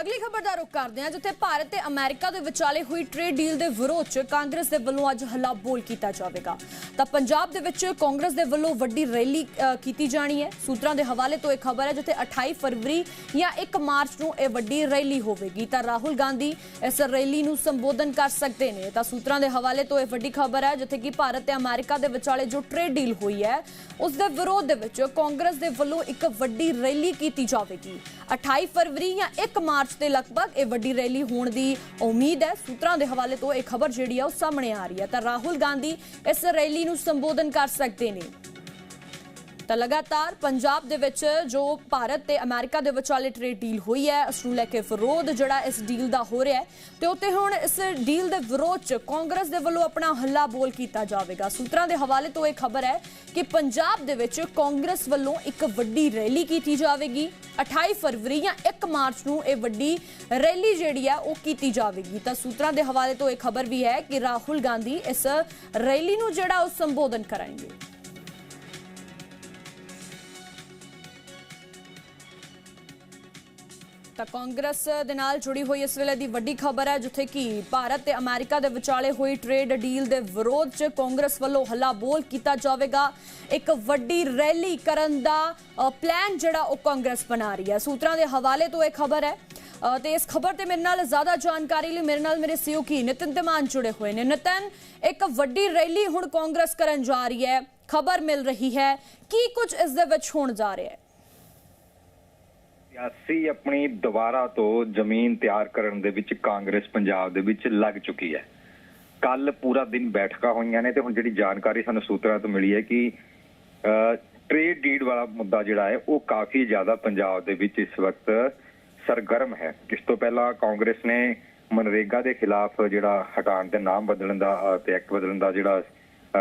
ਅਗਲੀ ਖਬਰ ਦਾ ਰੁਖ ਕਰਦੇ ਹਾਂ, ਜਿੱਥੇ ਭਾਰਤ ਤੇ ਅਮਰੀਕਾ ਦੇ ਵਿਚਾਲੇ ਹੋਈ ਟ੍ਰੇਡ ਡੀਲ ਦੇ ਵਿਰੋਧ 'ਚ ਕਾਂਗਰਸ ਦੇ ਵੱਲੋਂ ਅੱਜ ਹੱਲਾ ਬੋਲ ਕੀਤਾ ਜਾਵੇਗਾ। ਤਾਂ ਪੰਜਾਬ ਦੇ ਵਿੱਚ ਕਾਂਗਰਸ ਦੇ ਵੱਲੋਂ ਵੱਡੀ ਰੈਲੀ ਕੀਤੀ ਜਾਣੀ ਹੈ। ਸੂਤਰਾਂ ਦੇ ਹਵਾਲੇ ਤੋਂ ਇਹ ਖਬਰ ਹੈ, ਜਿੱਥੇ 28 ਫਰਵਰੀ ਜਾਂ 1 ਮਾਰਚ ਨੂੰ ਇਹ ਵੱਡੀ ਰੈਲੀ ਹੋਵੇਗੀ। ਤਾਂ ਰਾਹੁਲ ਗਾਂਧੀ ਇਸ ਰੈਲੀ ਨੂੰ ਸੰਬੋਧਨ ਕਰ ਸਕਦੇ ਨੇ। ਤਾਂ ਸੂਤਰਾਂ ਦੇ ਹਵਾਲੇ ਤੋਂ ਇਹ ਵੱਡੀ ਖਬਰ ਹੈ, ਜਿੱਥੇ ਕਿ ਭਾਰਤ ਤੇ ਅਮਰੀਕਾ ਦੇ ਵਿਚਾਲੇ ਜੋ ਟ੍ਰੇਡ ਡੀਲ ਹੋਈ ਹੈ, ਉਸ ਦੇ ਵਿਰੋਧ ਦੇ ਵਿੱਚ ਕਾਂਗਰਸ ਦੇ ਵੱਲੋਂ ਇੱਕ ਵੱਡੀ ਰੈਲੀ ਕੀਤੀ ਜਾਵੇਗੀ। 28 ਫਰਵਰੀ ਜਾਂ 1 ਮਾਰਚ ਦੇ ਲਗਭਗ ਇਹ ਵੱਡੀ ਰੈਲੀ ਹੋਣ ਦੀ ਉਮੀਦ ਹੈ। ਸੂਤਰਾਂ ਦੇ ਹਵਾਲੇ ਤੋਂ ਇਹ ਖਬਰ ਜਿਹੜੀ ਹੈ ਉਹ ਸਾਹਮਣੇ ਆ ਰਹੀ ਹੈ। ਤਾਂ ਰਾਹੁਲ ਗਾਂਧੀ ਇਸ ਰੈਲੀ ਨੂੰ ਸੰਬੋਧਨ ਕਰ ਸਕਦੇ ਨੇ। ਤਾਂ ਲਗਾਤਾਰ ਪੰਜਾਬ ਦੇ ਵਿੱਚ ਜੋ ਭਾਰਤ ਤੇ ਅਮਰੀਕਾ ਦੇ ਵਿਚਾਲੇ ਟ੍ਰੇਡ ਡੀਲ ਹੋਈ ਹੈ, ਉਸ ਨੂੰ ਲੈ ਕੇ ਵਿਰੋਧ ਜਿਹੜਾ ਇਸ ਡੀਲ ਦਾ ਹੋ ਰਿਹਾ ਹੈ, ਤੇ ਉੱਤੇ ਹੁਣ ਇਸ ਡੀਲ ਦੇ ਵਿਰੋਧ 'ਚ ਕਾਂਗਰਸ ਦੇ ਵੱਲੋਂ ਆਪਣਾ ਹੱਲਾ ਬੋਲ ਕੀਤਾ ਜਾਵੇਗਾ। ਸੂਤਰਾਂ ਦੇ ਹਵਾਲੇ ਤੋਂ ਇਹ ਖਬਰ ਹੈ ਕਿ ਪੰਜਾਬ ਦੇ ਵਿੱਚ ਕਾਂਗਰਸ ਵੱਲੋਂ ਇੱਕ ਵੱਡੀ ਰੈਲੀ ਕੀਤੀ ਜਾਵੇਗੀ। 28 ਫਰਵਰੀ ਜਾਂ 1 ਮਾਰਚ ਨੂੰ ਇਹ ਵੱਡੀ ਰੈਲੀ ਜਿਹੜੀ ਹੈ, ਉਹ ਕੀਤੀ ਜਾਵੇਗੀ। ਤਾਂ ਸੂਤਰਾਂ ਦੇ ਹਵਾਲੇ ਤੋਂ ਇਹ ਖਬਰ ਵੀ ਹੈ ਕਿ ਰਾਹੁਲ ਗਾਂਧੀ ਇਸ ਰੈਲੀ ਨੂੰ ਜਿਹੜਾ ਉਹ ਸੰਬੋਧਨ ਕਰਨਗੇ ਤਾਂ ਕਾਂਗਰਸ ਦੇ ਨਾਲ ਜੁੜੀ ਹੋਈ ਇਸ ਵੇਲੇ ਦੀ ਵੱਡੀ ਖਬਰ ਹੈ ਜਿੱਥੇ ਕਿ ਭਾਰਤ ਤੇ ਅਮਰੀਕਾ ਦੇ ਵਿਚਾਲੇ ਹੋਈ ਟ੍ਰੇਡ ਡੀਲ ਦੇ ਵਿਰੋਧ 'ਚ ਕਾਂਗਰਸ ਵੱਲੋਂ ਹੱਲਾ ਬੋਲ ਕੀਤਾ ਜਾਵੇਗਾ। ਇੱਕ ਵੱਡੀ ਰੈਲੀ ਕਰਨ ਦਾ ਅ, ਪਲਾਨ ਜਿਹੜਾ ਉਹ ਕਾਂਗਰਸ ਬਣਾ ਰਹੀ ਹੈ। ਸੂਤਰਾਂ ਦੇ ਹਵਾਲੇ ਤੋਂ ਇਹ ਖਬਰ ਹੈ। ਅ, ਤੇ ਇਸ ਖਬਰ ਤੇ ਮੇਰੇ ਨਾਲ ਜ਼ਿਆਦਾ ਜਾਣਕਾਰੀ ਲਈ ਮੇਰੇ ਨਾਲ ਮੇਰੇ ਸਹਿਯੋਗੀ ਨਿਤਿਨ ਤਿਮਾਨ ਜੁੜੇ ਹੋਏ ਨੇ। ਨਿਤਨ ਇੱਕ ਵੱਡੀ ਰੈਲੀ ਹੁਣ ਕਾਂਗਰਸ ਕਰਨ ਜਾ ਰਹੀ ਹੈ। ਖਬਰ ਮਿਲ ਰਹੀ ਹੈ। ਕੀ ਕੁਝ ਇਸ ਦੇ ਵਿੱਚ ਹੋਣ ਜਾ ਰਿਹਾ ਹੈ? ਸਿਆਸੀ ਆਪਣੀ ਦੁਬਾਰਾ ਤੋਂ ਜ਼ਮੀਨ ਤਿਆਰ ਕਰਨ ਦੇ ਵਿੱਚ ਕਾਂਗਰਸ ਪੰਜਾਬ ਦੇ ਵਿੱਚ ਲੱਗ ਚੁੱਕੀ ਹੈ। ਕੱਲ ਪੂਰਾ ਦਿਨ ਬੈਠਕਾਂ ਹੋਈਆਂ ਨੇ ਤੇ ਹੁਣ ਜਿਹੜੀ ਜਾਣਕਾਰੀ ਸਾਨੂੰ ਸੂਤਰਾਂ ਤੋਂ ਮਿਲੀ ਹੈ ਕਿ ਟ੍ਰੇਡ ਡੀਡ ਵਾਲਾ ਮੁੱਦਾ ਜਿਹੜਾ ਹੈ, ਉਹ ਕਾਫੀ ਜ਼ਿਆਦਾ ਪੰਜਾਬ ਦੇ ਵਿੱਚ ਇਸ ਵਕਤ ਸਰਗਰਮ ਹੈ। ਇਸ ਤੋਂ ਪਹਿਲਾਂ ਕਾਂਗਰਸ ਨੇ ਮਨਰੇਗਾ ਦੇ ਖਿਲਾਫ ਜਿਹੜਾ ਹਟਾਉਣ ਦੇ ਨਾਮ ਬਦਲਣ ਦਾ ਤੇ ਐਕਟ ਬਦਲਣ ਦਾ ਜਿਹੜਾ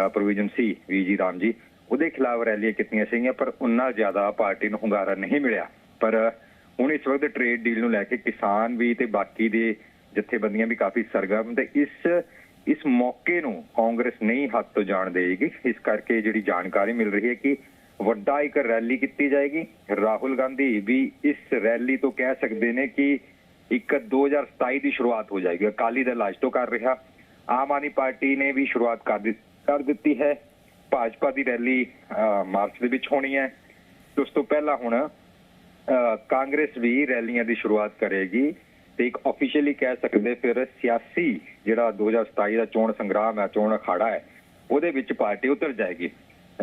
ਪ੍ਰੋਵੀਜ਼ਨ ਸੀ ਵੀਜੀ ਰਾਮ ਜੀ, ਉਹਦੇ ਖਿਲਾਫ ਰੈਲੀਆਂ ਕੀਤੀਆਂ ਸੀਗੀਆਂ, ਪਰ ਉਨਾ ਜ਼ਿਆਦਾ ਪਾਰਟੀ ਨੂੰ ਹੁੰਗਾਰਾ ਨਹੀਂ ਮਿਲਿਆ। ਪਰ ਹੁਣ ਇਸ ਵਕਤ ਟ੍ਰੇਡ ਡੀਲ ਨੂੰ ਲੈ ਕੇ ਕਿਸਾਨ ਵੀ ਤੇ ਬਾਕੀ ਦੇ ਜਥੇਬੰਦੀਆਂ ਵੀ ਕਾਫੀ ਸਰਗਰਮ ਤੇ ਇਸ ਇਸ ਮੌਕੇ ਨੂੰ ਕਾਂਗਰਸ ਨਹੀਂ ਹੱਥ ਤੋਂ ਜਾਣ ਦੇਗੀ ਇਸ ਕਰਕੇ ਜਿਹੜੀ ਜਾਣਕਾਰੀ ਮਿਲ ਰਹੀ ਹੈ ਕਿ ਵੱਡਾ ਇੱਕ ਰੈਲੀ ਕੀਤੀ ਜਾਏਗੀ। ਰਾਹੁਲ ਗਾਂਧੀ ਵੀ ਇਸ ਰੈਲੀ ਤੋਂ ਕਹਿ ਸਕਦੇ ਨੇ ਕਿ ਇੱਕ 2027 ਦੀ ਸ਼ੁਰੂਆਤ ਹੋ ਜਾਏਗੀ। ਅਕਾਲੀ ਦਲ ਅੱਜ ਤੋਂ ਕਰ ਰਿਹਾ। ਆਮ ਆਦਮੀ ਪਾਰਟੀ ਨੇ ਵੀ ਸ਼ੁਰੂਆਤ ਕਰ ਦਿੱਤੀ ਕਰ ਦਿੱਤੀ ਹੈ। ਭਾਜਪਾ ਦੀ ਰੈਲੀ ਅਹ, ਮਾਰਚ ਦੇ ਵਿੱਚ ਹੋਣੀ ਹੈ। ਤੇ ਉਸ ਤੋਂ ਪਹਿਲਾਂ ਹੁਣ ਕਾਂਗਰਸ ਵੀ ਰੈਲੀਆਂ ਦੀ ਸ਼ੁਰੂਆਤ ਕਰੇਗੀ ਤੇ ਇੱਕ ਆਫੀਸ਼ੀਅਲੀ ਕਹਿ ਸਕਦੇ ਫਿਰ ਸਿਆਸੀ ਜਿਹੜਾ 2027 ਦਾ ਚੋਣ ਸੰਗਰਾਮ ਹੈ, ਚੋਣ ਅਖਾੜਾ ਹੈ, ਉਹਦੇ ਵਿੱਚ ਪਾਰਟੀ ਉਤਰ ਜਾਏਗੀ।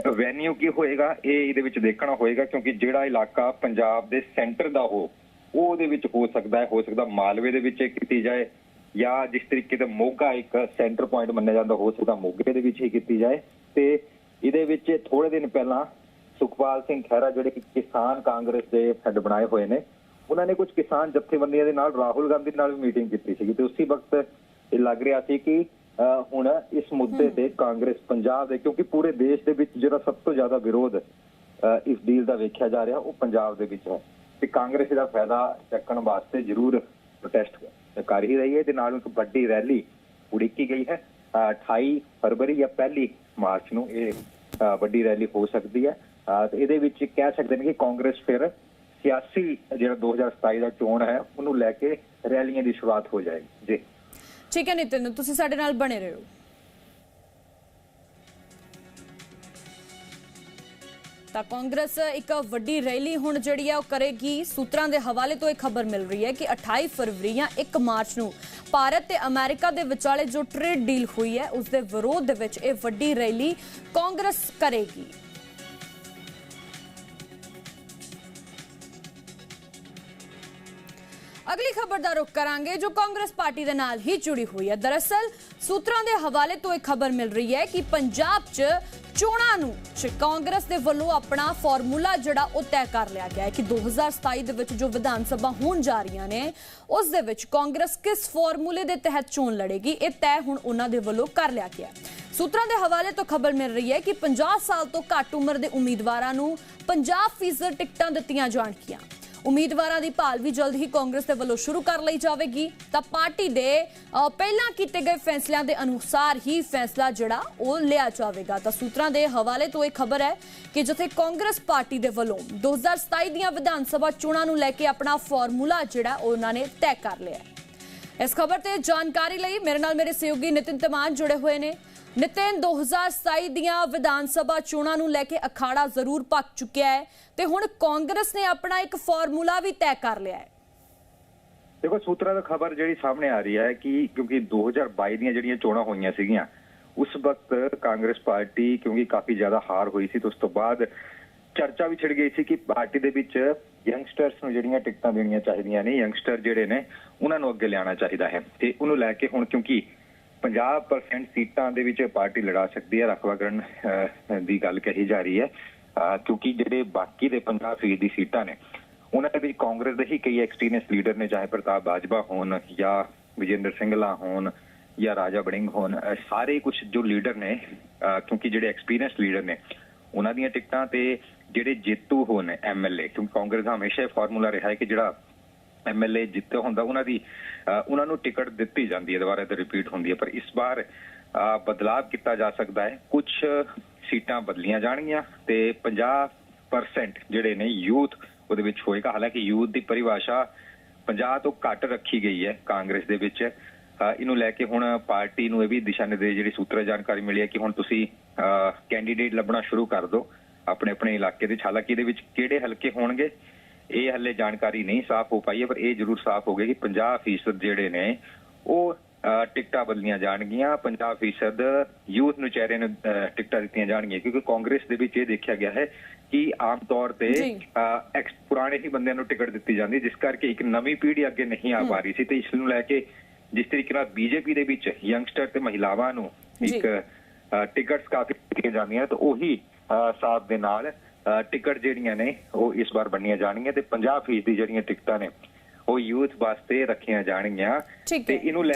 ਵੈਨਿਊ ਕੀ ਹੋਏਗਾ? ਇਹ ਇਹਦੇ ਵਿੱਚ ਦੇਖਣਾ ਹੋਏਗਾ ਕਿਉਂਕਿ ਜਿਹੜਾ ਇਲਾਕਾ ਪੰਜਾਬ ਦੇ ਸੈਂਟਰ ਦਾ ਹੋ, ਉਹ ਉਹਦੇ ਵਿੱਚ ਹੋ ਸਕਦਾ ਹੈ, ਹੋ ਸਕਦਾ ਮਾਲਵੇ ਦੇ ਵਿੱਚ ਇਹ ਕੀਤੀ ਜਾਏ ਜਾਂ ਜਿਸ ਤਰੀਕੇ ਦਾ ਮੋਗਾ ਇੱਕ ਸੈਂਟਰ ਪੁਆਇੰਟ ਮੰਨਿਆ ਜਾਂਦਾ, ਹੋ ਸਕਦਾ ਮੋਗੇ ਦੇ ਵਿੱਚ ਹੀ ਕੀਤੀ ਜਾਏ ਤੇ ਇਹਦੇ ਵਿੱਚ ਥੋੜੇ ਦਿਨ ਪਹਿਲਾਂ ਸੁਖਪਾਲ ਸਿੰਘ ਖਹਿਰਾ ਜਿਹੜੇ ਕਿ ਕਿਸਾਨ ਕਾਂਗਰਸ ਦੇ ਹੈੱਡ ਬਣਾਏ ਹੋਏ ਨੇ ਉਹਨਾਂ ਨੇ ਕੁਝ ਕਿਸਾਨ ਜਥੇਬੰਦੀਆਂ ਦੇ ਨਾਲ ਰਾਹੁਲ ਗਾਂਧੀ ਨਾਲ ਵੀ ਮੀਟਿੰਗ ਕੀਤੀ ਸੀਗੀ ਤੇ ਉਸੇ ਵਕਤ ਇਹ ਲੱਗ ਰਿਹਾ ਸੀ ਕਿ ਹੁਣ ਇਸ ਮੁੱਦੇ ਤੇ ਕਾਂਗਰਸ ਪੰਜਾਬ ਦੇ ਕਿਉਂਕਿ ਪੂਰੇ ਦੇਸ਼ ਦੇ ਵਿੱਚ ਜਿਹੜਾ ਸਭ ਤੋਂ ਜ਼ਿਆਦਾ ਵਿਰੋਧ ਇਸ ਡੀਲ ਦਾ ਵੇਖਿਆ ਜਾ ਰਿਹਾ ਉਹ ਪੰਜਾਬ ਦੇ ਵਿੱਚ ਹੈ। ਤੇ ਕਾਂਗਰਸ ਇਹਦਾ ਫਾਇਦਾ ਚੱਕਣ ਵਾਸਤੇ ਜ਼ਰੂਰ ਪ੍ਰੋਟੈਸਟ ਕਰ ਹੀ ਰਹੀ ਹੈ। ਤੇ ਨਾਲ ਇੱਕ ਵੱਡੀ ਰੈਲੀ ਉਡੀਕੀ ਗਈ ਹੈ। ਅਹ 28 ਫਰਵਰੀ ਜਾਂ ਪਹਿਲੀ ਮਾਰਚ ਨੂੰ ਇਹ ਵੱਡੀ ਰੈਲੀ ਹੋ ਸਕਦੀ ਹੈ। ਤੇ ਇਹਦੇ ਵਿੱਚ ਕਹਿ ਸਕਦੇ ਨੇ ਕਿ ਕਾਂਗਰਸ ਫਿਰ ਸਿਆਸੀ ਜਿਹੜਾ 2027 ਦਾ ਚੋਣ ਹੈ, ਉਹਨੂੰ ਲੈ ਕੇ ਰੈਲੀਆਂ ਦੀ ਸ਼ੁਰੂਆਤ ਹੋ ਜਾਏਗੀ। ਜੀ। ਠੀਕ ਹੈ ਨਿਤਿਨ, ਤੁਸੀਂ ਸਾਡੇ ਨਾਲ ਬਣੇ ਰਹੋ। ਤਾਂ ਕਾਂਗਰਸ ਇੱਕ ਵੱਡੀ ਰੈਲੀ ਹੁਣ ਜਿਹੜੀ ਹੈ ਉਹ ਕਰੇਗੀ। ਸੂਤਰਾਂ ਦੇ ਹਵਾਲੇ ਤੋਂ ਇਹ ਖਬਰ ਮਿਲ ਰਹੀ ਹੈ ਕਿ 28 ਫਰਵਰੀ ਜਾਂ 1 ਮਾਰਚ ਨੂੰ ਭਾਰਤ ਤੇ ਅਮਰੀਕਾ ਦੇ ਵਿਚਾਲੇ ਜੋ ਟ੍ਰੇਡ ਡੀਲ ਹੋਈ ਹੈ, ਉਸ ਦੇ ਵਿਰੋਧ ਦੇ ਵਿੱਚ ਇਹ ਵੱਡੀ ਰੈਲੀ ਕਾਂਗਰਸ ਕਰੇਗੀ। ਅਗਲੀ ਖਬਰ ਦਾ ਰੁਖ ਕਰਾਂਗੇ, ਜੋ ਕਾਂਗਰਸ ਪਾਰਟੀ ਦੇ ਨਾਲ ਹੀ ਜੁੜੀ ਹੋਈ ਹੈ। ਦਰਅਸਲ, ਸੂਤਰਾਂ ਦੇ ਹਵਾਲੇ ਤੋਂ ਇਹ ਖਬਰ ਮਿਲ ਰਹੀ ਹੈ ਕਿ ਪੰਜਾਬ 'ਚ ਚੋਣਾਂ ਨੂੰ ਕਾਂਗਰਸ ਦੇ ਵੱਲੋਂ ਆਪਣਾ ਫਾਰਮੂਲਾ ਜਿਹੜਾ ਉਹ ਤੈਅ ਕਰ ਲਿਆ ਗਿਆ ਹੈ ਕਿ 2027 ਦੇ ਵਿੱਚ ਜੋ ਵਿਧਾਨ ਸਭਾ ਹੋਣ ਜਾ ਰਹੀਆਂ ਨੇ, ਉਸ ਦੇ ਵਿੱਚ ਕਾਂਗਰਸ ਕਿਸ ਫਾਰਮੂਲੇ ਦੇ ਤਹਿਤ ਚੋਣ ਲੜੇਗੀ, ਇਹ ਤੈਅ ਹੁਣ ਉਹਨਾਂ ਦੇ ਵੱਲੋਂ ਕਰ ਲਿਆ ਗਿਆ ਹੈ। ਸੂਤਰਾਂ ਦੇ ਹਵਾਲੇ ਤੋਂ ਖਬਰ ਮਿਲ ਰਹੀ ਹੈ ਕਿ 50 ਸਾਲ ਤੋਂ ਘੱਟ ਉਮਰ ਦੇ ਉਮੀਦਵਾਰਾਂ ਨੂੰ 50% ਟਿਕਟਾਂ ਦਿੱਤੀਆਂ ਜਾਣਗੀਆਂ। ਉਮੀਦਵਾਰਾਂ ਦੀ ਭਾਲ ਵੀ ਜਲਦ ਹੀ ਕਾਂਗਰਸ ਦੇ ਵੱਲੋਂ ਸ਼ੁਰੂ ਕਰ ਲਈ ਜਾਵੇਗੀ। ਤਾਂ ਪਾਰਟੀ ਦੇ ਪਹਿਲਾਂ ਕੀਤੇ ਗਏ ਫੈਸਲਿਆਂ ਦੇ ਅਨੁਸਾਰ ਹੀ ਫੈਸਲਾ ਜਿਹੜਾ, ਉਹ ਲਿਆ ਜਾਵੇਗਾ। ਤਾਂ ਸੂਤਰਾਂ ਦੇ ਹਵਾਲੇ ਤੋਂ ਇਹ ਖਬਰ ਹੈ ਕਿ ਜਿੱਥੇ ਕਾਂਗਰਸ ਪਾਰਟੀ ਦੇ ਵੱਲੋਂ 2027 ਦੀਆਂ ਵਿਧਾਨ ਸਭਾ ਚੋਣਾਂ ਨੂੰ ਲੈ ਕੇ ਆਪਣਾ ਫਾਰਮੂਲਾ ਜਿਹੜਾ, ਉਹ ਉਹਨਾਂ ਨੇ ਤੈਅ ਕਰ ਲਿਆ ਹੈ। ਇਸ ਖਬਰ ਤੇ ਜਾਣਕਾਰੀ ਲਈ ਮੇਰੇ ਨਾਲ ਮੇਰੇ ਸਹਿਯੋਗੀ ਨਿਤਿਨ ਤਮਾਨ ਜੁੜੇ ਹੋਏ ਨੇ। ਨਿਤਿਨ 2027 ਦੀਆਂ ਵਿਧਾਨ ਸਭਾ ਚੋਣਾਂ ਨੂੰ ਲੈ ਕੇ ਅਖਾੜਾ ਜ਼ਰੂਰ ਪੱਕ ਚੁੱਕਿਆ ਹੈ ਤੇ ਹੁਣ ਕਾਂਗਰਸ ਨੇ ਆਪਣਾ ਇੱਕ ਫਾਰਮੂਲਾ ਵੀ ਤੈਅ ਕਰ ਲਿਆ ਹੈ। ਦੇਖੋ, ਸੂਤਰਾਂ ਦਾ ਖਬਰ ਜਿਹੜੀ ਸਾਹਮਣੇ ਆ ਰਹੀ ਹੈ ਕਿ ਕਿਉਂਕਿ 2022 ਦੀਆਂ ਜਿਹੜੀਆਂ ਚੋਣਾਂ ਹੋਈਆਂ ਸੀਗੀਆਂ, ਉਸ ਵਕਤ ਕਾਂਗਰਸ ਪਾਰਟੀ ਕਿਉਂਕਿ ਕਾਫੀ ਜ਼ਿਆਦਾ ਹਾਰ ਹੋਈ ਸੀ ਤੇ ਉਸ ਤੋਂ ਬਾਅਦ ਚਰਚਾ ਵੀ ਛਿੜ ਗਈ ਸੀ ਕਿ ਪਾਰਟੀ ਦੇ ਵਿੱਚ ਯੰਗਸਟਰਸ ਨੂੰ ਜਿਹੜੀਆਂ ਟਿਕਟਾਂ ਦੇਣੀਆਂ ਚਾਹੀਦੀਆਂ ਨੇ, ਯੰਗਸਟਰ ਜਿਹੜੇ ਨੇ, ਉਹਨਾਂ ਨੂੰ ਅੱਗੇ ਲਿਆਉਣਾ ਚਾਹੀਦਾ ਹੈ। ਤੇ ਉਹਨੂੰ ਲੈ ਕੇ ਹੁਣ ਕਿਉਂਕਿ 50% ਸੀਟਾਂ ਦੇ ਵਿੱਚ ਪਾਰਟੀ ਲੜਾ ਸਕਦੀ ਹੈ ਰਖਵਾਕਰਨ ਦੀ ਗੱਲ ਕਹੀ ਜਾ ਰਹੀ ਹੈ। ਕਿਉਂਕਿ ਜਿਹੜੇ ਬਾਕੀ ਦੇ 50% ਦੀ ਸੀਟਾਂ ਨੇ, ਉਹਨਾਂ ਦੇ ਵਿੱਚ ਕਾਂਗਰਸ ਦੇ ਹੀ ਕਈ ਐਕਸਪੀਰੀਅੰਸ ਲੀਡਰ ਨੇ, ਚਾਹੇ ਪ੍ਰਤਾਪ ਬਾਜਵਾ ਹੋਣ ਜਾਂ ਵਿਜੇਂਦਰ ਸਿੰਘਲਾ ਹੋਣ ਜਾਂ ਰਾਜਾ ਬੜਿੰਗ ਹੋਣ ਸਾਰੇ ਕੁਝ ਜੋ ਲੀਡਰ ਨੇ ਕਿਉਂਕਿ ਜਿਹੜੇ ਐਕਸਪੀਰੀਅੰਸ ਲੀਡਰ ਨੇ, ਉਹਨਾਂ ਦੀਆਂ ਟਿਕਟਾਂ ਤੇ ਜਿਹੜੇ ਜੇਤੂ ਹੋਣ ਐਮਐਲਏ ਕਿਉਂਕਿ ਕਾਂਗਰਸ ਦਾ ਹਮੇਸ਼ਾ ਇਹ ਫਾਰਮੂਲਾ ਰਿਹਾ ਹੈ ਕਿ ਜਿਹੜਾ ਐਮਐਲਏ ਜਿੱਤੇ ਹੁੰਦਾ, ਉਹਨਾਂ ਦੀ ਉਹਨਾਂ ਨੂੰ ਟਿਕਟ ਦਿੱਤੀ ਜਾਂਦੀ ਹੈ, ਦੁਬਾਰਾ ਤੇ ਰਿਪੀਟ ਹੁੰਦੀ ਹੈ। ਪਰ ਇਸ ਵਾਰ ਬਦਲਾਅ ਕੀਤਾ ਜਾ ਸਕਦਾ ਹੈ। ਕੁਝ ਸੀਟਾਂ ਬਦਲੀਆਂ ਜਾਣਗੀਆਂ ਤੇ 50% ਜਿਹੜੇ ਨੇ ਯੂਥ ਉਹਦੇ ਵਿੱਚ ਹੋਏਗਾ। ਹਾਲਾਂਕਿ ਯੂਥ ਦੀ ਪਰਿਭਾਸ਼ਾ 50 ਤੋਂ ਘੱਟ ਰੱਖੀ ਗਈ ਹੈ ਕਾਂਗਰਸ ਦੇ ਵਿੱਚ। ਇਹਨੂੰ ਲੈ ਕੇ ਹੁਣ ਪਾਰਟੀ ਨੂੰ ਇਹ ਵੀ ਦਿਸ਼ਾ ਨਿਰਦੇਸ਼, ਜਿਹੜੀ ਸੂਤਰ ਜਾਣਕਾਰੀ ਮਿਲੀ ਹੈ ਕਿ ਹੁਣ ਤੁਸੀਂ ਕੈਂਡੀਡੇਟ ਲੱਭਣਾ ਸ਼ੁਰੂ ਕਰ ਦਿਓ। ਆਪਣੇ ਆਪਣੇ ਇਲਾਕੇ ਦੇ। ਹਾਲਾਂਕਿ ਇਹਦੇ ਵਿੱਚ ਕਿਹੜੇ ਹਲਕੇ ਹੋਣਗੇ ਇਹ ਹੱਲੇ ਜਾਣਕਾਰੀ ਨਹੀਂ ਸਾਫ਼ ਹੋ ਪਾਈ ਹੈ ਪਰ ਇਹ ਜ਼ਰੂਰ ਸਾਫ਼ ਹੋ ਗਿਆ ਕਿ 50% ਜਿਹੜੇ ਨੇ ਉਹ ਟਿਕਟਾਂ ਬਦਲੀਆਂ ਜਾਣਗੀਆਂ। 50% ਯੂਥ ਨੂੰ ਚਿਹਰੇ ਨੂੰ ਟਿਕਟਾਂ ਦਿੱਤੀਆਂ ਜਾਣਗੀਆਂ ਕਿਉਂਕਿ ਕਾਂਗਰਸ ਦੇ ਵਿੱਚ ਇਹ ਦੇਖਿਆ ਗਿਆ ਹੈ ਕਿ ਆਮ ਤੌਰ ਤੇ ਐਕਸ ਪੁਰਾਣੇ ਹੀ ਬੰਦਿਆਂ ਨੂੰ ਟਿਕਟ ਦਿੱਤੀ ਜਾਂਦੀ ਜਿਸ ਕਰਕੇ ਇੱਕ ਨਵੀਂ ਪੀੜ੍ਹੀ ਅੱਗੇ ਨਹੀਂ ਆ ਪਾ ਰਹੀ ਸੀ। ਤੇ ਇਸ ਨੂੰ ਲੈ ਕੇ ਜਿਸ ਤਰੀਕੇ ਨਾਲ ਬੀਜੇਪੀ ਦੇ ਵਿੱਚ ਯੰਗਸਟਰ ਤੇ ਮਹਿਲਾਵਾਂ ਨੂੰ ਇੱਕ ਟਿਕਟਸ ਕਾਫੀ ਦਿੱਤੀਆਂ ਜਾਂਦੀਆਂ ਤੇ ਉਹੀ ਹਿਸਾਬ ਦੇ ਨਾਲ ਟਿਕਟ ਜਿਹੜੀਆਂ ਨੇ ਉਹ ਇਸ ਵਾਰ ਬਣੀਆਂ ਜਾਣਗੀਆਂ ਤੇ 50% ਦੀ ਜਿਹੜੀਆਂ ਟਿਕਟਾਂ ਨੇ ਉਹ ਯੂਥ ਵਾਸਤੇ ਰੱਖੀਆਂ ਜਾਣਗੀਆਂ ਤੇ ਇਹਨੂੰ ਲੈ